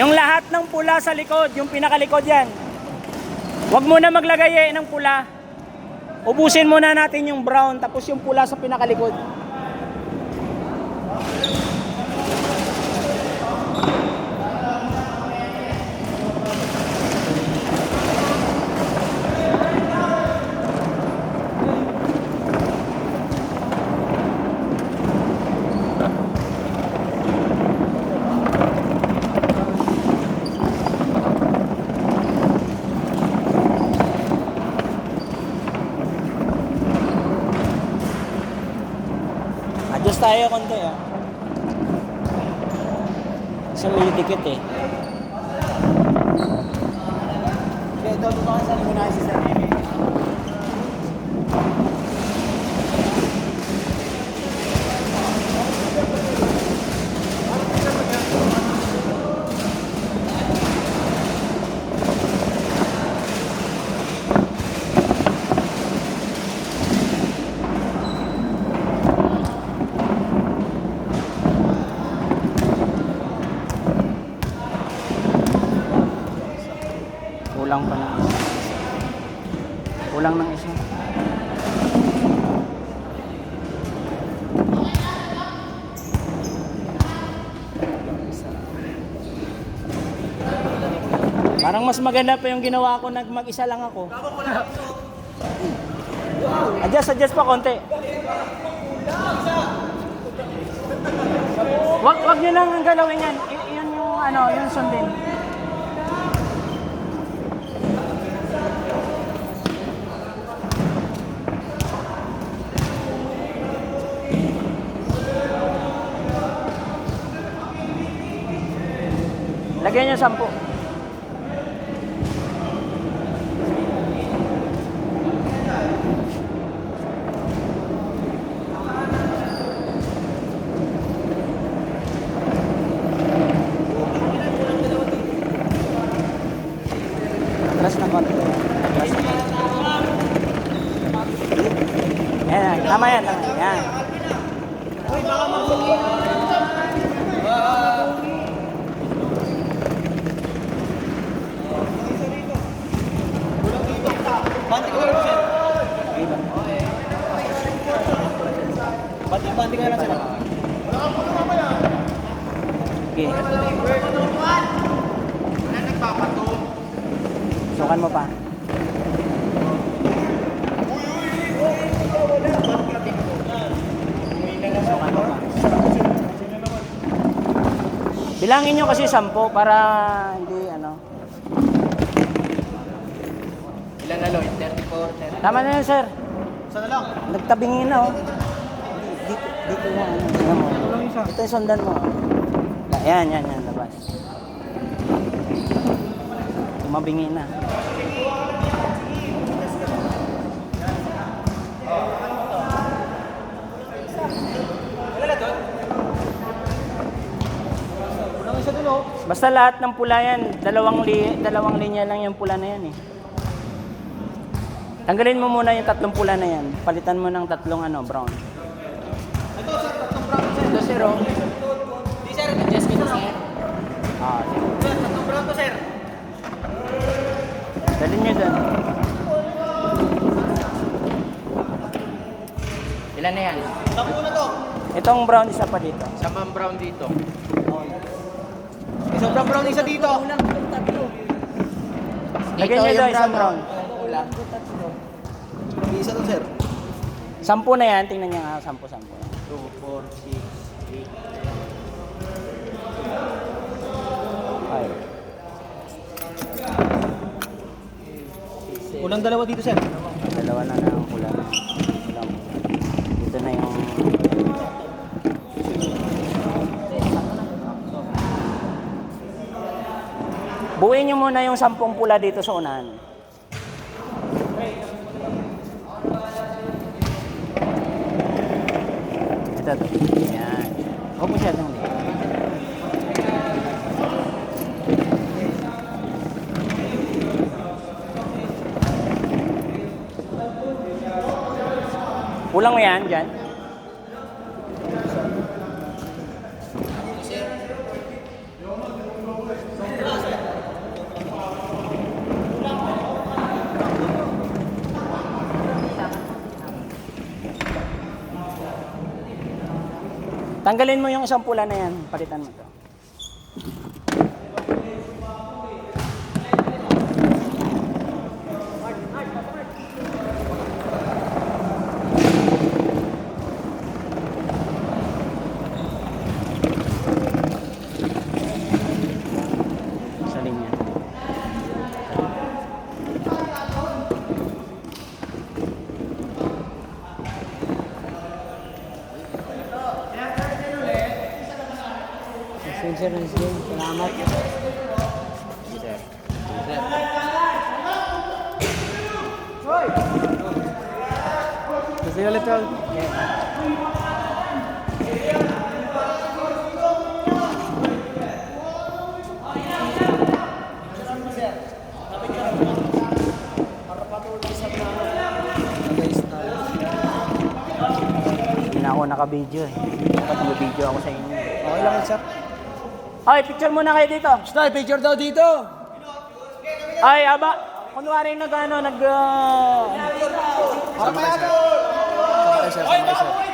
Yung lahat ng pula sa likod, yung pinakalikod yan. Huwag muna maglagay eh ng pula. Ubusin muna natin yung brown tapos yung pula sa pinakalikod. Tayo konti ah. Kasi may dikit eh. Okay, ito, ito sa limunan si Sir. Kulang pa ng isa. Kulang ng isa. Parang mas maganda pa yung ginawa ko nag mag-isa lang ako. Adjust, adjust pa konti. Wag, wag nyo lang ang galawin yan. Y- yun yung ano, yung sundin. Lagyan niyo sampu. Atras na konti. Atras na konti. Yan, tama yan, tama yan. Yan. Banti ko lang, Sir. Banti, banti ko lang, Sir. Okay. Mo pa. Sukan mo pa. Bilangin nyo kasi sampo para hindi ano. Ilan na, Lloyd? 34, 30. Tama na yun, sir. Sana lang. Nagtabingin na oh. Dito, dito mo. Ano, tingnan mo. Ito yung sundan mo. oh. Yan, yan, yan. Labas. Tumabingi na. Oh. Basta lahat ng pula yan, dalawang, li, dalawang linya lang yung pula na yan eh. Tanggalin mo muna yung tatlong pula na yan. Palitan mo ng tatlong ano, brown. Ito, Sir, tatlong brown, Sir. Ito zero. Di, Sir. Adjust ko Sir. Ah, sige. Sir, tatlong brown to, Sir. Dalhin nyo dun. Ilan na yan? Sampu na to. Itong brown isa pa dito. Samang brown dito. May sobrang brown isa dito. Lagyan nyo doon isang brown. May isa to, Sir. Sampu na yan. Tingnan nyo nga. Sampu, sampu. 2, 4, 6, Five. 8. Unang dalawa dito, Sir. Dalawa na ng pula. Pula mo. Dito na yung... Buuin nyo muna yung sampung pula dito sa unahan. Ito, ito. Yan. Huwag siya itong Kulang mo yan dyan? Tanggalin mo yung isang pula na yan. Palitan mo to. Sa linya. Na sila. Salamat. Sir. Kasi ulit tol. Hindi na ako naka-video eh. Dapat mag-video ako sa inyo. Okay lang, sir. Ay, picture muna kayo dito. Stay, picture daw dito. Ay, aba. Kunwari nag ano, nag... Uh... Sama kayo, sir. Sama kayo, sir.